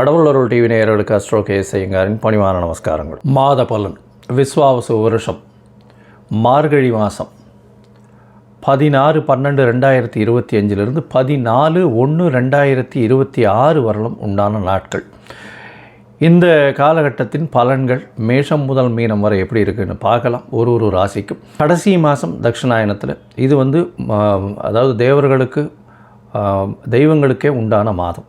கடவுளருள் TV நேயர்களுக்கு astro K பணிவான நமஸ்காரங்கள். மாத பலன் விஸ்வாவசு வருஷம் மார்கழி மாதம் பதினாறு பன்னெண்டு ரெண்டாயிரத்தி இருபத்தி அஞ்சிலிருந்து பதினாலு ஒன்று ரெண்டாயிரத்தி இருபத்தி ஆறு வரலும் உண்டான நாட்கள். இந்த காலகட்டத்தின் பலன்கள் மேஷம் முதல் மீனம் வரை எப்படி இருக்குன்னு பார்க்கலாம். ஒரு ஒரு ராசிக்கும். கடைசி மாதம் தட்சிணாயனத்தில். இது வந்து அதாவது தேவர்களுக்கு தெய்வங்களுக்கே உண்டான மாதம்.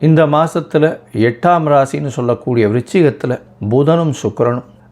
இந்த மாதத்தில் எட்டாம் ராசின்னு சொல்லக்கூடிய விருச்சிகத்தில் புதனும் சுக்கரனும்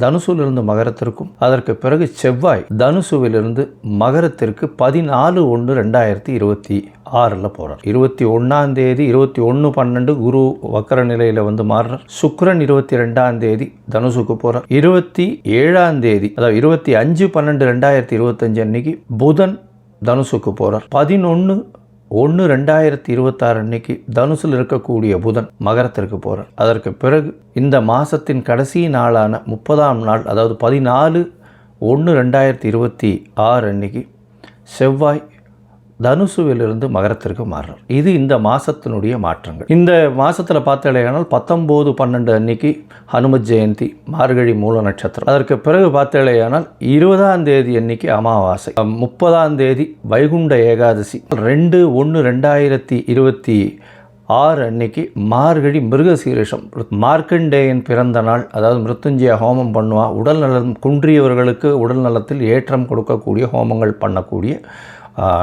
தனுசுவிலிருந்து மகரத்திற்கும் அதற்கு பிறகு செவ்வாய் தனுசுவிலிருந்து மகரத்திற்கு பதினாலு ஒன்று ரெண்டாயிரத்தி இருபத்தி ஆறில் போகிறார் இருபத்தி ஒன்றாம் தேதி இருபத்தி ஒன்று பன்னெண்டு குரு வக்கர நிலையில் வந்து மாறுறார். சுக்ரன் இருபத்தி ரெண்டாம் தேதி தனுசுக்கு போகிறார் இருபத்தி ஏழாம் தேதி அதாவது இருபத்தி அஞ்சு பன்னெண்டு ரெண்டாயிரத்தி இருபத்தஞ்சு அன்னைக்கு புதன் தனுசுக்கு போகிறார் பதினொன்று ஒன்று ரெண்டாயிரத்தி இருபத்தாறு அன்னைக்கு தனுசில் இருக்கக்கூடிய புதன் மகரத்திற்கு போகிறார் அதற்கு பிறகு இந்த மாதத்தின் கடைசி நாளான முப்பதாம் நாள் அதாவது பதினாலு ஒன்று ரெண்டாயிரத்தி இருபத்தி ஆறு அன்னைக்கு செவ்வாய் தனுசுவிலிருந்து மகரத்திற்கு மாறுறார். இது இந்த மாதத்தினுடைய மாற்றங்கள். இந்த மாதத்தில் பார்த்தேனால் பத்தொம்போது பன்னெண்டு அன்னைக்கு ஹனுமத் ஜெயந்தி மார்கழி மூல நட்சத்திரம். அதற்கு பிறகு பார்த்தேனால் இருபதாம் தேதி அன்னைக்கு அமாவாசை. முப்பதாம் தேதி வைகுண்ட ஏகாதசி. ரெண்டு ஒன்று ரெண்டாயிரத்தி இருபத்தி ஆறு அன்னைக்கு மார்கழி மிருகசீரிஷம். மார்க்கண்டேயன் பிறந்த நாள் அதாவது மிருத்துஞ்சய ஹோமம் பண்ணுவா உடல் நலம் குன்றியவர்களுக்கு உடல் நலத்தில் ஏற்றம் கொடுக்கக்கூடிய ஹோமங்கள் பண்ணக்கூடிய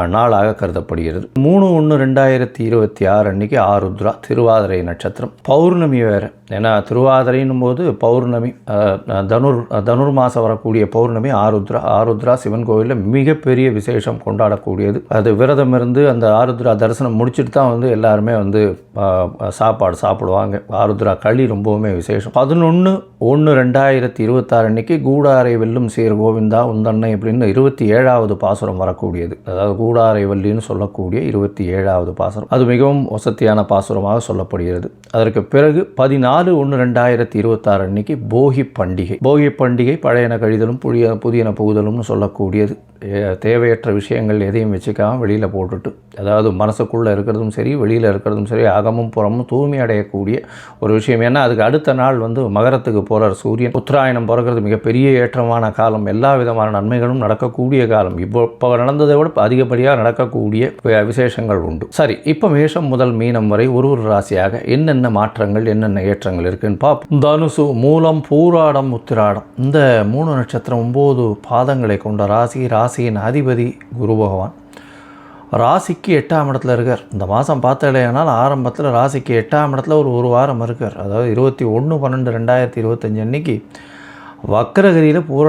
நாளாக கருதப்படுகிறது. மூணு ஒன்று ரெண்டாயிரத்தி இருபத்தி ஆறு அன்னைக்கு ஆருத்ரா திருவாதிரை நட்சத்திரம். பௌர்ணமி வேறு. ஏன்னா திருவாதிரைன்னும் போது பௌர்ணமி தனுர் தனுர் மாதம் வரக்கூடிய பௌர்ணமி ஆருத்ரா ஆருத்ரா சிவன் கோவிலில் மிகப்பெரிய விசேஷம் கொண்டாடக்கூடியது. அது விரதம் இருந்து அந்த ஆருத்ரா தரிசனம் முடிச்சுட்டு தான் வந்து எல்லாருமே வந்து சாப்பாடு சாப்பிடுவாங்க. ஆருத்ரா களி ரொம்பவுமே விசேஷம். பதினொன்று ஒன்று ரெண்டாயிரத்தி இருபத்தாறு அன்னைக்கு கூடாரை வெல்லும் சீர் கோவிந்தா உந்தன்னை அப்படின்னு இருபத்தி ஏழாவது பாசுரம் வரக்கூடியது. அதாவது கூடாரை வல்லின்னு சொல்லக்கூடிய இருபத்தி ஏழாவது பாசுரம். அது மிகவும் வசதியான பாசுரமாக சொல்லப்படுகிறது. அதற்கு பிறகு பதினாறு நாலு ஒன்று ரெண்டாயிரத்தி இருபத்தாறு அன்னைக்கு போகி பண்டிகை. போகி பண்டிகை பழையன கழிதலும் புதிய புதியன புகுதலும்னு சொல்லக்கூடியது. தேவையற்ற விஷயங்கள் எதையும் வச்சுக்காம வெளியில் போட்டுட்டு அதாவது மனசுக்குள்ளே இருக்கிறதும் சரி வெளியில் இருக்கிறதும் சரி அகமும் புறமும் தூய்மை அடையக்கூடிய ஒரு விஷயம். ஏன்னா அதுக்கு அடுத்த நாள் வந்து மகரத்துக்கு போகிறார் சூரியன். உத்தராயணம் பிறக்கிறது மிகப்பெரிய ஏற்றமான காலம். எல்லா விதமான நன்மைகளும் நடக்கக்கூடிய காலம். இப்போ இப்போ நடந்ததை விட அதிகப்படியாக நடக்கக்கூடிய விசேஷங்கள் உண்டு. சரி இப்போ மேஷம் முதல் மீனம் வரை ஒரு ஒரு ராசியாக என்னென்ன மாற்றங்கள் என்னென்ன ஏற்றங்கள்? இருக்குன்னு பார்ப்போம். தனுசு மூலம் பூராடம் உத்திராடம். இந்த மூணு நட்சத்திரம் ஒம்பது பாதங்களை கொண்ட ராசி ராசியின் அதிபதி குரு பகவான். ராசிக்கு எட்டாம் இடத்துல இருக்கார். இந்த மாதம் பார்த்தாலேனால் ஆரம்பத்தில் ராசிக்கு எட்டாம் இடத்துல ஒரு ஒரு வாரம் இருக்கார். அதாவது இருபத்தி ஒன்று பன்னெண்டு ரெண்டாயிரத்தி இருபத்தஞ்சு அன்னைக்கு வக்கரகிரியில் பூர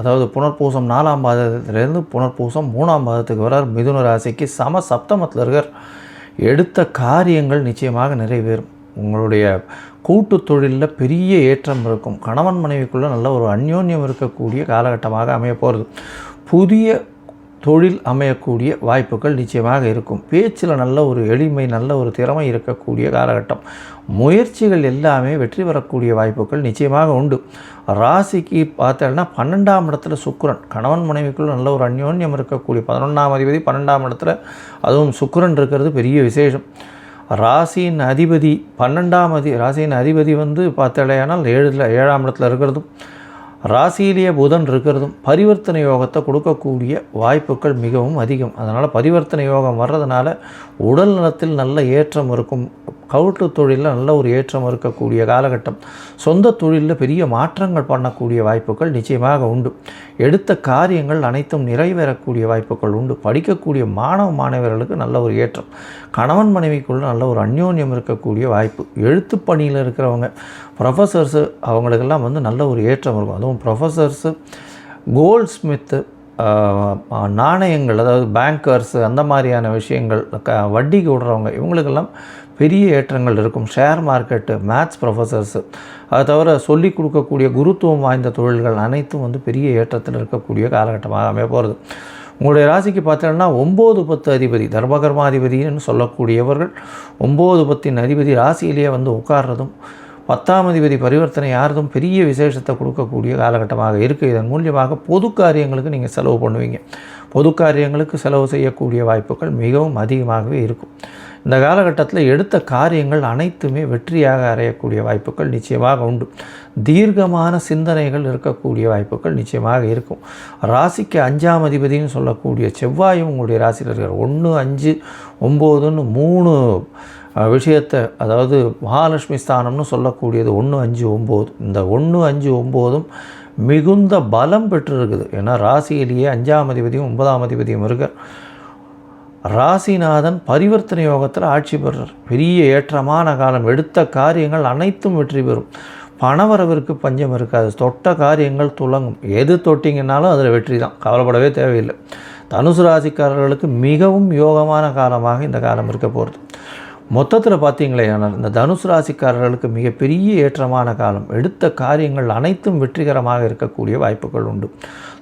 அதாவது புனர்பூசம் நாலாம் பாதத்திலேருந்து புனர்பூசம் மூணாம் பாதத்துக்கு வரார். மிதுன ராசிக்கு சம சப்தமத்தில் இருக்கார். எடுத்த காரியங்கள் நிச்சயமாக நிறைவேறும். உங்களுடைய கூட்டு தொழிலில் பெரிய ஏற்றம் இருக்கும். கணவன் மனைவிக்குள்ளே நல்ல ஒரு அந்யோன்யம் இருக்கக்கூடிய காலகட்டமாக அமைய போகிறது புதிய தொழில் அமையக்கூடிய வாய்ப்புகள் நிச்சயமாக இருக்கும். பேச்சில் நல்ல ஒரு எளிமை நல்ல ஒரு திறமை இருக்கக்கூடிய காலகட்டம். முயற்சிகள் எல்லாமே வெற்றி பெறக்கூடிய வாய்ப்புகள் நிச்சயமாக உண்டு. ராசிக்கு பார்த்தோம்னா பன்னெண்டாம் இடத்துல சுக்கிரன். கணவன் மனைவிக்குள்ள நல்ல ஒரு அந்யோன்யம் இருக்கக்கூடிய பதினொன்றாம் அதிபதி பன்னெண்டாம் இடத்துல அதுவும் சுக்கரன் இருக்கிறது பெரிய விசேஷம். ராசியின் அதிபதி பன்னெண்டாம் அதி ராசியின் அதிபதி வந்து பார்த்தாலேயானால் ஏழில் ஏழாம் இடத்துல இருக்கிறதும் ராசியிலேயே புதன் இருக்கிறதும் பரிவர்த்தனை யோகத்தை கொடுக்கக்கூடிய வாய்ப்புகள் மிகவும் அதிகம். அதனால் பரிவர்த்தனை யோகம் வர்றதுனால உடல் நலத்தில் நல்ல ஏற்றம் இருக்கும். கவுட்டு தொழிலில் நல்ல ஒரு ஏற்றம் இருக்கக்கூடிய காலகட்டம். சொந்த தொழிலில் பெரிய மாற்றங்கள் பண்ணக்கூடிய வாய்ப்புகள் நிச்சயமாக உண்டு. எடுத்த காரியங்கள் அனைத்தும் நிறைவேறக்கூடிய வாய்ப்புகள் உண்டு. படிக்கக்கூடிய மாணவ மாணவர்களுக்கு நல்ல ஒரு ஏற்றம். கணவன் மனைவிக்குள்ள நல்ல ஒரு அந்யோன்யம் இருக்கக்கூடிய வாய்ப்பு. எழுத்து பணியில் இருக்கிறவங்க ப்ரொஃபஸர்ஸு அவங்களுக்கெல்லாம் வந்து நல்ல ஒரு ஏற்றம் இருக்கும். அதுவும் ப்ரொஃபஸர்ஸு கோல்ட் ஸ்மித்து நாணயங்கள் அதாவது பேங்கர்ஸு அந்த மாதிரியான விஷயங்கள் க வட்டிக்கு விடுறவங்க இவங்களுக்கெல்லாம் பெரிய ஏற்றங்கள் இருக்கும். ஷேர் மார்க்கெட்டு மேத்ஸ் ப்ரொஃபஸர்ஸு அது தவிர சொல்லிக் கொடுக்கக்கூடிய குருத்துவம் வாய்ந்த தொழில்கள் அனைத்தும் வந்து பெரிய ஏற்றத்தில் இருக்கக்கூடிய காலகட்டமாக அமைய போகிறது உங்களுடைய ராசிக்கு பார்த்தீங்கன்னா ஒம்பது பத்து அதிபதி தர்மகர்மாதிபதினு சொல்லக்கூடியவர்கள் ஒம்பது பத்தின் அதிபதி ராசியிலேயே வந்து உட்கார்றதும் பத்தாம் அதிபதி பரிவர்த்தனை யாரதும் பெரிய விசேஷத்தை கொடுக்கக்கூடிய காலகட்டமாக இருக்குது இதன் மூலியமாக பொது காரியங்களுக்கு நீங்கள் செலவு பண்ணுவீங்க. பொது காரியங்களுக்கு செலவு செய்யக்கூடிய வாய்ப்புகள் மிகவும் அதிகமாகவே இருக்கும். இந்த காலகட்டத்தில் எடுத்த காரியங்கள் அனைத்துமே வெற்றியாக அறையக்கூடிய வாய்ப்புகள் நிச்சயமாக உண்டு. தீர்க்கமான சிந்தனைகள் இருக்கக்கூடிய வாய்ப்புகள் நிச்சயமாக இருக்கும். ராசிக்கு அஞ்சாம் அதிபதினு சொல்லக்கூடிய செவ்வாயும் உங்களுடைய ராசியில் இருக்கிற ஒன்று அஞ்சு ஒம்போதுன்னு மூணு விஷயத்தை அதாவது மகாலட்சுமி ஸ்தானம்னு சொல்லக்கூடியது ஒன்று அஞ்சு ஒம்பது. இந்த ஒன்று அஞ்சு ஒம்போதும் மிகுந்த பலம் பெற்றிருக்குது. ஏன்னா ராசியிலேயே அஞ்சாம் அதிபதியும் ஒன்பதாம் அதிபதியும் இருக்க ராசிநாதன் பரிவர்த்தனை யோகத்தில் ஆட்சி பெறுறார். பெரிய ஏற்றமான காலம். எடுத்த காரியங்கள் அனைத்தும் வெற்றி பெறும். பணவரவிற்கு பஞ்சம் இருக்காது. தொட்ட காரியங்கள் துலங்கும் எது தொட்டிங்கனாலும் அதில் வெற்றி தான். கவலைப்படவே தேவையில்லை. தனுசு ராசிக்காரர்களுக்கு மிகவும் யோகமான காலமாக இந்த காலம் இருக்க போகிறது மொத்தத்தில் பார்த்தீங்களே ஆனால் இந்த தனுசு ராசிக்காரர்களுக்கு மிகப்பெரிய ஏற்றமான காலம். எடுத்த காரியங்கள் அனைத்தும் வெற்றிகரமாக இருக்கக்கூடிய வாய்ப்புகள் உண்டு.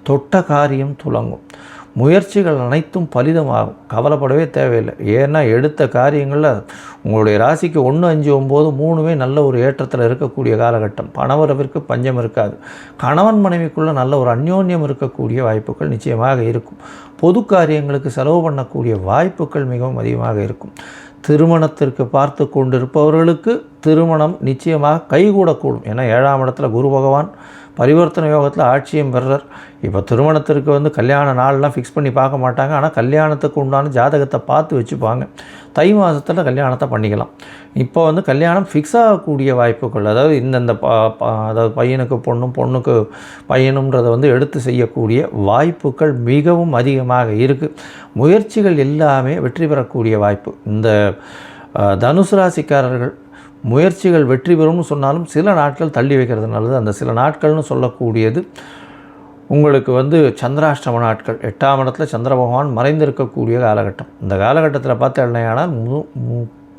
தொட்ட காரியம் துலங்கும். முயற்சிகள் அனைத்தும் பலிதமாகும். கவலைப்படவே தேவையில்லை. ஏன்னா எடுத்த காரியங்களில் உங்களுடைய ராசிக்கு ஒன்று அஞ்சு ஒம்பது மூணுமே நல்ல ஒரு ஏற்றத்தில் இருக்கக்கூடிய காலகட்டம். பணவரவிற்கு பஞ்சம் இருக்காது. கணவன் மனைவிக்குள்ளே நல்ல ஒரு அந்யோன்யம் இருக்கக்கூடிய வாய்ப்புகள் நிச்சயமாக இருக்கும். பொது காரியங்களுக்கு செலவு பண்ணக்கூடிய வாய்ப்புகள் மிகவும் அதிகமாக இருக்கும். திருமணத்திற்கு பார்த்து கொண்டிருப்பவர்களுக்கு திருமணம் நிச்சயமாக கைகூடக்கூடும். ஏன்னா ஏழாம் இடத்துல குரு பகவான் பரிவர்த்தனை யோகத்தில் ஆட்சியம் பெறுறார் இப்போ திருமணத்திற்கு வந்து கல்யாண நாள்லாம் ஃபிக்ஸ் பண்ணி பார்க்க மாட்டாங்க. ஆனால் கல்யாணத்துக்கு உண்டான ஜாதகத்தை பார்த்து வச்சுப்பாங்க. தை மாதத்தில் கல்யாணத்தை பண்ணிக்கலாம். இப்போ வந்து கல்யாணம் ஃபிக்ஸ் ஆகக்கூடிய வாய்ப்புகள் அதாவது இந்தந்த அதாவது பையனுக்கு பொண்ணும் பொண்ணுக்கு பையனுன்றதை வந்து எடுத்து செய்யக்கூடிய வாய்ப்புகள் மிகவும் அதிகமாக இருக்குது முயற்சிகள் எல்லாமே வெற்றி பெறக்கூடிய வாய்ப்பு. இந்த தனுசு ராசிக்காரர்கள் முயற்சிகள் வெற்றி பெறும்னு சொன்னாலும் சில நாட்கள் தள்ளி வைக்கிறது நல்லது. அந்த சில நாட்கள்னு சொல்லக்கூடியது உங்களுக்கு வந்து சந்திராஷ்டம நாட்கள். எட்டாம் இடத்துல சந்திர பகவான் மறைந்திருக்கக்கூடிய காலகட்டம். இந்த காலகட்டத்தில் பார்த்தீங்கன்னா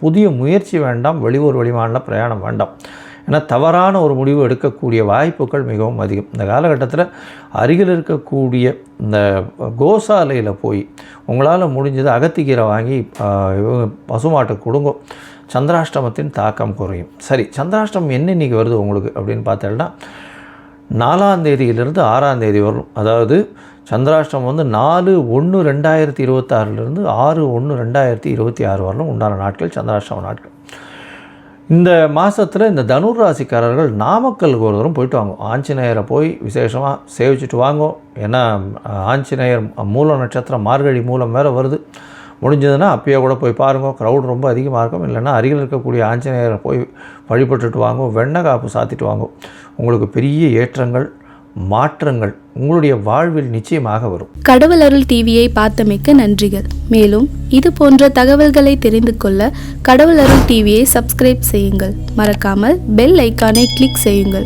புதிய முயற்சி வேண்டாம். வெளியூர் வெளிமாநில பிரயாணம் வேண்டாம். ஏன்னா தவறான ஒரு முடிவு எடுக்கக்கூடிய வாய்ப்புகள் மிகவும் அதிகம். இந்த காலகட்டத்தில் அருகில் இருக்கக்கூடிய இந்த கோசாலையில் போய் உங்களால் முடிஞ்சது அகத்திக்கீரை வாங்கி பசுமாட்டுக்கு கொடுங்க சந்திராஷ்டமத்தின் தாக்கம் குறையும். சரி சந்திராஷ்டமம் என்ன இன்றைக்கி வருது உங்களுக்கு அப்படின்னு பார்த்தேன்னா நாலாம் தேதியிலிருந்து ஆறாம் தேதி வரும் அதாவது சந்திராஷ்டமம் வந்து நாலு ஒன்று ரெண்டாயிரத்தி இருபத்தாறுலேருந்து ஆறு ஒன்று ரெண்டாயிரத்தி இருபத்தி ஆறு வரலும் உண்டான நாட்கள் சந்திராஷ்டம நாட்கள். இந்த மாதத்தில் இந்த தனுர் ராசிக்காரர்கள் நாமக்கலுக்கு ஒரு தூரம் போயிட்டு வாங்க. ஆஞ்சநேயரை போய் விசேஷமாக சேவிச்சுட்டு வாங்கோ. ஏன்னா ஆஞ்சநேயர் மூல நட்சத்திரம் மார்கழி மூலம் வேறு வருது. முடிஞ்சதுன்னா அப்பயே கூட போய் பாருங்கள் க்ரௌட் ரொம்ப அதிகமாக இருக்கும். இல்லைன்னா அருகில் இருக்கக்கூடிய ஆஞ்சநேயரை போய் வழிபட்டுட்டு வாங்கும் வெண்ணை காப்பு சாத்திட்டு வாங்க. உங்களுக்கு பெரிய ஏற்றங்கள். மாற்றங்கள் உங்களுடைய வாழ்வில் நிச்சயமாக வரும். கடவுள் அருள் டிவியை பார்த்தமைக்க நன்றிகள். மேலும் இது போன்ற தகவல்களை தெரிந்து கொள்ள கடவுள் அருள் டிவியை சப்ஸ்கிரைப் செய்யுங்கள். மறக்காமல் பெல் ஐக்கானை கிளிக் செய்யுங்கள்.